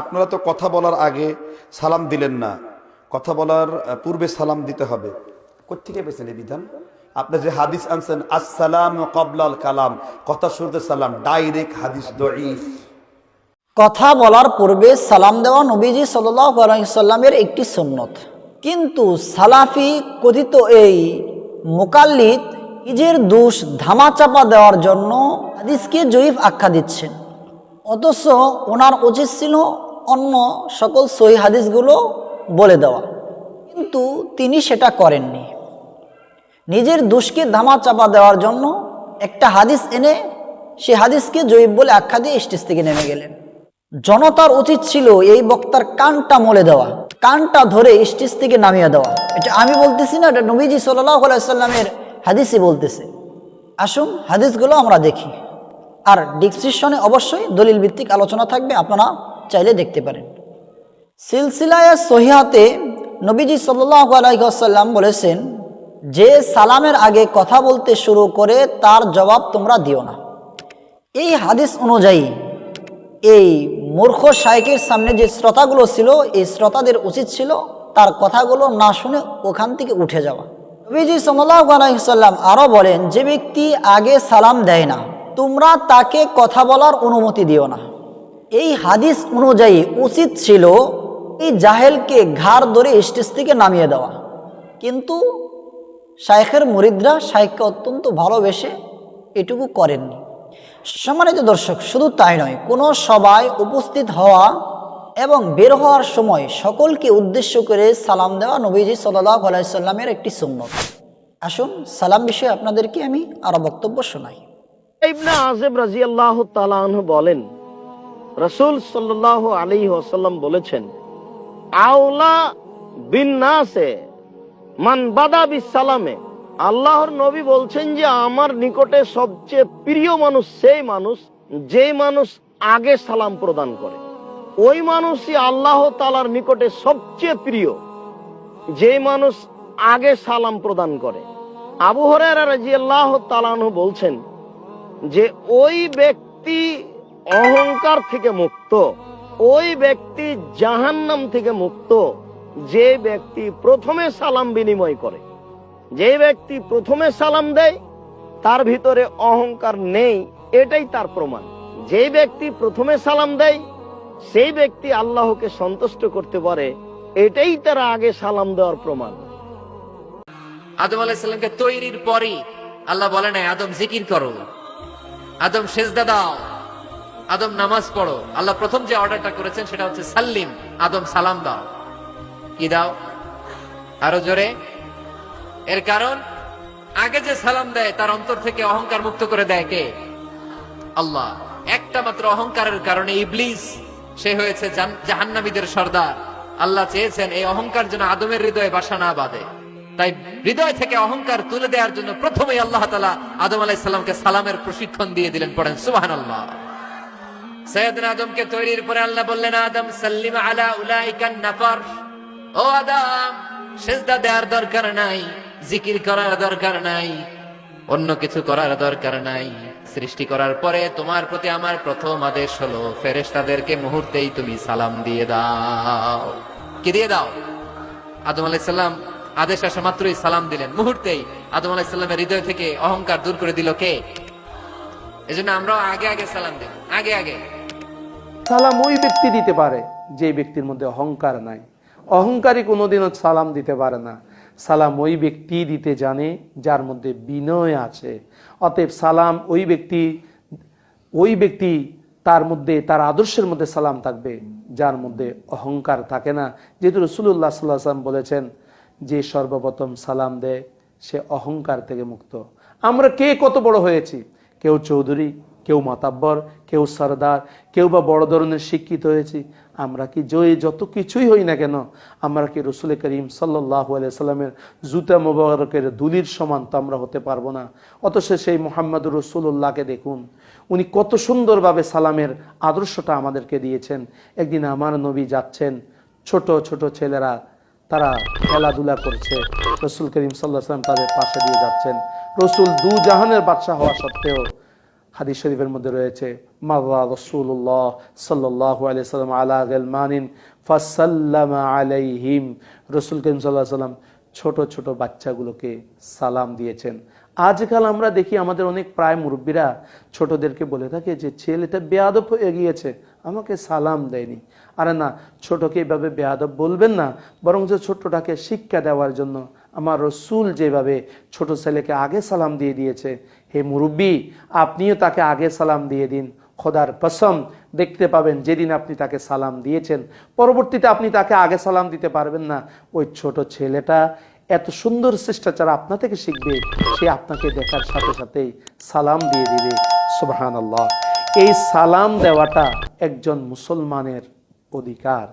আপনারা তো কথা বলার আগে সালাম দিলেন না। কথা বলার পূর্বে সালাম দিতে হবে। কোথেকে পেয়েছেন এই বিধান? আপনি যে হাদিস আনছেন, আসসালাম কবলাল কালাম, কথা শুরুতে সালাম, ডাইরেক্ট হাদিস দঈফ। কথা বলার পূর্বে সালাম দেওয়া নবীজি সাল্লামের একটি সুন্নত। কিন্তু সালাফি কথিত এই মোকাল্লিদ নিজের দোষ ধামাচাপা দেওয়ার জন্য হাদিসকে জয়ীফ আখ্যা দিচ্ছেন। অথচ ওনার উচিত ছিল অন্য সকল সহি হাদিসগুলো বলে দেওয়া। কিন্তু তিনি সেটা করেননি। নিজের দোষকে ধামা চাপা দেওয়ার জন্য একটা হাদিস এনে সে হাদিসকে জয়ীব বলে আখ্যা দিয়ে স্টেজ থেকে নেমে গেলেন। জনতার উচিত ছিল এই বক্তার কানটা মলে দেওয়া, কানটা ধরে স্টেজ থেকে নামিয়ে দেওয়া। এটা আমি বলতেছি না, এটা নবীজি সাল্লাহ সাল্লামের হাদিসই বলতেছে। আসুন হাদিসগুলো আমরা দেখি। আর ডিসক্রিপশনে অবশ্যই দলিল ভিত্তিক আলোচনা থাকবে, আপনারা চাইলে দেখতে পারেন। সিলসিলায় সহিহাতে নবীজি সাল্লাহ আলাইসাল্লাম বলেছেন, যে সালামের আগে কথা বলতে শুরু করে তার জবাব তোমরা দিও না। এই হাদিস অনুযায়ী, এই মূর্খ শাইকের সামনে যে শ্রোতাগুলো ছিল, এই শ্রোতাদের উচিত ছিল তার কথাগুলো না শুনে ওখান থেকে উঠে যাওয়া। নবীজি সাল্লাহ আলাইসাল্লাম আরও বলেন, যে ব্যক্তি আগে সালাম দেয় না তোমরা তাকে কথা বলার অনুমতি দিও না। এই হাদিস অনুযায়ী উচিত ছিল এই জাহেলকে ঘাড় ধরে স্টেজ থেকে নামিয়ে দেওয়া। কিন্তু শাইখের মরিদরা শাইখকে অত্যন্ত ভালোবেসে এটুকু করেননি। সম্মানিত দর্শক, শুধু তাই নয়, কোনো সভায় উপস্থিত হওয়া এবং বের হওয়ার সময় সকলকে উদ্দেশ্য করে সালাম দেওয়া নবীজি সাল্লাহ আলাইসাল্লামের একটি সুন্নত। আসুন, সালাম বিষয়ে আপনাদেরকে আমি আরও বক্তব্য শোনাই। ইবনে বলেন, রসুল সাল্লাহ আলী ওসাল্লাম বলেছেন, আওলা বিন নাসে মান বাদা সালামে আল্লাহর নবী বলছেন যে, আমার নিকটে সবচেয়ে প্রিয় মানুষ সেই মানুষ যে মানুষ আগে সালাম প্রদান করে। ওই মানুষই আল্লাহ তালার নিকটে সবচেয়ে প্রিয় যে মানুষ আগে সালাম প্রদান করে। আবু হরারা রাজিয়াল্লাহ তালানহ বলছেন যে ওই ব্যক্তি অহংকার থেকে মুক্ত, ওই ব্যক্তি জাহান্নাম থেকে মুক্ত, যে ব্যক্তি প্রথমে সালাম বিনিময় করে। যে ব্যক্তি প্রথমে সালাম দেয়, তার ভিতরে অহংকার নেই, এটাই তার প্রমাণ। যে ব্যক্তি প্রথমে সালাম দেয়, সেই ব্যক্তি আল্লাহকে সন্তুষ্ট করতে পারে, এটাই তার আগে সালাম দেওয়ার প্রমাণ। আদম আলাইসাল্লামকে তৈরির পরই আল্লাহ বলে নাই, আদম, জিকির করো। আদম সেজদা দাও। আদম নামাজ পড়ো। আল্লাহ প্রথম যে অর্ডারটা করেছেন সেটা হচ্ছে সাল্লিম। আদম সালাম দাও। কি দাও? আরও জোরে। এর কারণ, আগে যে সালাম দেয়, তার অন্তর থেকে অহংকার মুক্ত করে দেয় কে? আল্লাহ। একটা মাত্র অহংকারের কারণে ইবলিস, সে হয়েছে জাহান্নামীদের সর্দার। আল্লাহ চেয়েছেন এই অহংকার যেন আদমের হৃদয়ে বাসা না বাঁধে। তাই হৃদয় থেকে অহংকার তুলে দেওয়ার জন্য প্রথমেই আল্লাহ তালা আদম আলাইসাল্লামকে সালামের প্রশিক্ষণ দিয়ে দিলেন, পড়েন সুবাহান আল্লাহ সৈয়দ আদমকে তৈরির পরে আল্লাহ বললেন, আদম, সাল্লিম আলা উলাইকান নাফর। ও আদম, সেজদা দেওয়ার দরকার নাই, জিকির করার দরকার নাই, অন্য কিছু করার দরকার নাই। সৃষ্টি করার পরে তোমার প্রতি আমার প্রথম আদেশ হলো, ফেরেশতাদেরকে মুহূর্তেই তুমি সালাম দিয়ে দাও। কি দিয়ে দাও? আদম আলাইসাল্লাম আদেশ আসা মাত্রই সালাম দিলেন। মুহূর্তেই আদম আলাইসাল্লামের হৃদয় থেকে অহংকার দূর করে দিল কে? এজন্য আমরাও আগে আগে সালাম দিই আগে আগে। সালাম ওই ব্যক্তি দিতে পারে যে ব্যক্তির মধ্যে অহংকার নাই। অহংকারী কোনোদিনও সালাম দিতে পারে না। সালাম ওই ব্যক্তি দিতে জানে, যার মধ্যে বিনয় আছে। অতএব সালাম ওই ব্যক্তি ওই ব্যক্তি তার মধ্যে, তার আদর্শের মধ্যে সালাম থাকবে, যার মধ্যে অহংকার থাকে না। যেহেতু রসুল্লাহ সাল্লাহ সাল্লাম বলেছেন যে সর্বপ্রথম সালাম দেয়, সে অহংকার থেকে মুক্ত। আমরা কে কত বড় হয়েছি? কেউ চৌধুরী, কেউ মাতাব্বর, কেউ সর্দার, কেউ বা বড় ধরনের শিক্ষিত হয়েছি। আমরা কি জয় যত কিছুই হই না কেন, আমরা কি রসুল করিম সাল্লাহ সাল্লামের জুতা মোবারকের দুলির সমান তো আমরা হতে পারব না। অথচ সেই মোহাম্মদ রসুল্লাহকে দেখুন, উনি কত সুন্দরভাবে সালামের আদর্শটা আমাদেরকে দিয়েছেন। একদিন আমার নবী যাচ্ছেন, ছোট ছোট ছেলেরা তারা খেলাধুলা করছে। রসুল করিম সাল্লাহ সাল্লাম তাদের পাশে দিয়ে যাচ্ছেন। রসুল দু জাহানের বাদশাহ হওয়া সত্ত্বেও হাদিস শরীফের মধ্যে রয়েছে মাওয়া রসুল্লাহ সাল্লাহ আলাইসাল্লাম আলা গেলমানিন ফাসাল্লাম আলাইহিম। রসুল করিম সাল্লাহ সাল্লাম ছোট ছোট বাচ্চাগুলোকে সালাম দিয়েছেন। আজকাল আমরা দেখি আমাদের অনেক প্রায় মুরব্বীরা ছোটদেরকে বলে থাকে যে, ছেলেটা বেয়াদব হয়ে গিয়েছে, আমাকে সালাম দেয়নি। আরে না, ছোটকে এভাবে বেয়াদব বলবেন না বরং যে ছোটটাকে শিক্ষা দেওয়ার জন্য। আমার রসুল যেভাবে ছোট ছেলেকে আগে সালাম দিয়ে দিয়েছে, হে মুরব্বী, আপনিও তাকে আগে সালাম দিয়ে দিন। খোদার কসম, দেখতে পাবেন যেদিন আপনি তাকে সালাম দিয়েছেন। পরবর্তীতে আপনি তাকে আগে সালাম দিতে পারবেন না। ওই ছোট ছেলেটা এত সুন্দর শিষ্টাচার আপনা থেকে শিখবে, সে আপনাকে দেখার সাথে সাথেই সালাম দিয়ে দিবে। সুবহান এই সালাম দেওয়াটা একজন মুসলমানের অধিকার।